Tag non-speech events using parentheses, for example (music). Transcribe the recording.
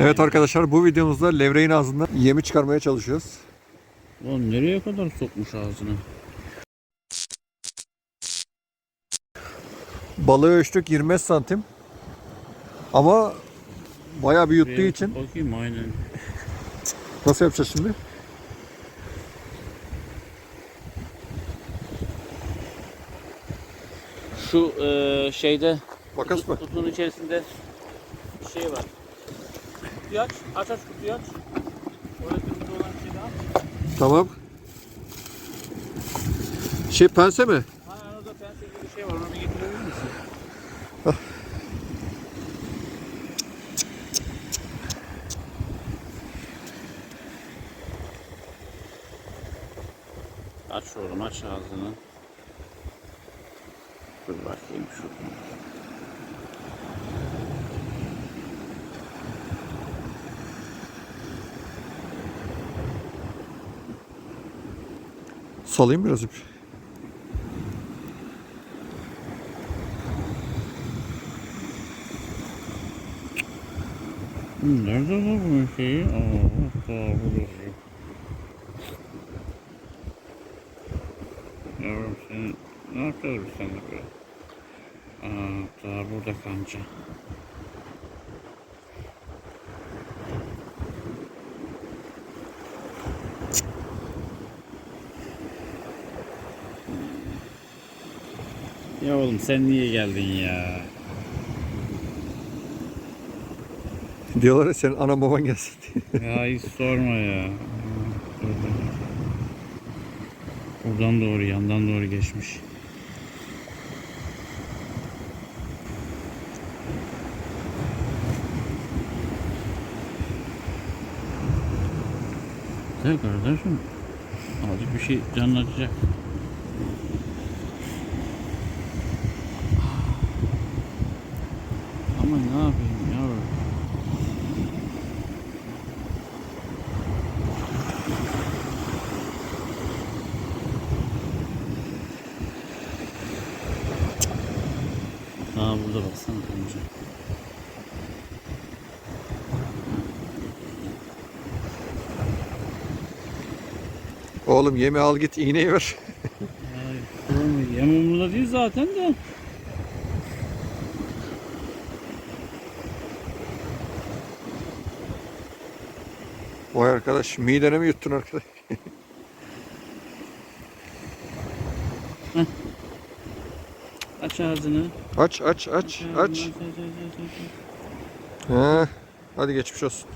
Evet arkadaşlar bu videomuzda levreğin ağzından yemi çıkarmaya çalışıyoruz. Oğlum nereye kadar sokmuş ağzına? Balığı ölçtük 25 santim. Ama bayağı bir yuttuğu Şuraya için Bakayım aynen. nasıl yapacağız şimdi? Şu eee, şeyde Makas mı? kutunun içerisinde bir şey var. Kutuyu aç. Aç aç kutuyu aç. Orada kırmızı olan şeyi aç. Tamam. Şey pense mi? Ha orada pense gibi bir şey var. Onu bir getirebilir misin? Aç oğlum aç ağzını. Dur bakayım şu. Salayım biraz ip. Hı, Nerede lan bunun şeyi? Aa, burası. Yavrum sen ne biz seninle böyle? Aa, burada kanca. Ya oğlum sen niye geldin ya? Diyorlar ya senin anan baban gelsin diye. (laughs) Ya hiç sorma ya. Buradan doğru, yandan doğru geçmiş. Güzel kardeşim. Azıcık bir şey canını Ama ne yapayım yavrum? Aa burada baksana kanca. Oğlum yemi al git iğneyi ver. Ay, sorma. Yem değil zaten de. Vay arkadaş midene mi yuttun arkadaş? (laughs) Aç ağzını. Aç aç aç aç. aç, aç, aç, aç, aç. Ha, hadi geçmiş olsun.